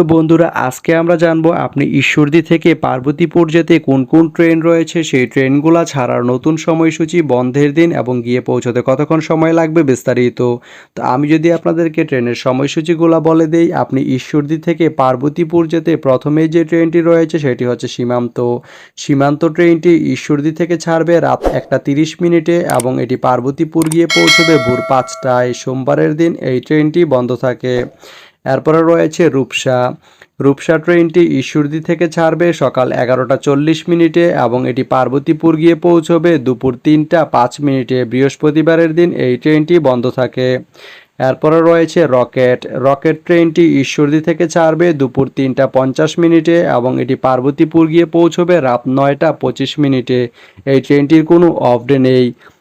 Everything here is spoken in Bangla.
তো বন্ধুরা, আজকে আমরা জানব আপনি ঈশ্বরদী থেকে পার্বতীপুর যেতে কোন কোন ট্রেন রয়েছে? সেই ট্রেনগুলো ছাড়ার নতুন সময়সূচি, বন্ধের দিন এবং গিয়ে পৌঁছতে কতক্ষণ সময় লাগবে বিস্তারিত? তো আমি যদি আপনাদেরকে ট্রেনের সময়সূচিগুলো বলে দেই, আপনি ঈশ্বরদী থেকে পার্বতীপুর যেতে প্রথমেই যে ট্রেনটি রয়েছে সেটি হচ্ছে সীমান্ত। সীমান্ত ট্রেনটি ঈশ্বরদী থেকে ছাড়বে রাত একটা তিরিশ মিনিটে এবং এটি পার্বতীপুর গিয়ে পৌঁছবে ভোর পাঁচটায়। সোমবারের দিন এই ট্রেনটি বন্ধ থাকে। এরপরে রয়েছে রূপসা। রূপসা ট্রেনটি ঈশ্বরদী থেকে ছাড়বে সকাল এগারোটা চল্লিশ মিনিটে এবং এটি পার্বতীপুর গিয়ে পৌঁছবে দুপুর তিনটা পাঁচ মিনিটে। বৃহস্পতিবারের দিন এই ট্রেনটি বন্ধ থাকে। এরপরে রয়েছে রকেট। রকেট ট্রেনটি ঈশ্বরদী থেকে ছাড়বে দুপুর তিনটা পঞ্চাশ মিনিটে এবং এটি পার্বতীপুর গিয়ে পৌঁছবে রাত নয়টা পঁচিশ মিনিটে। এই ট্রেনটির কোনো অফ ডে নেই।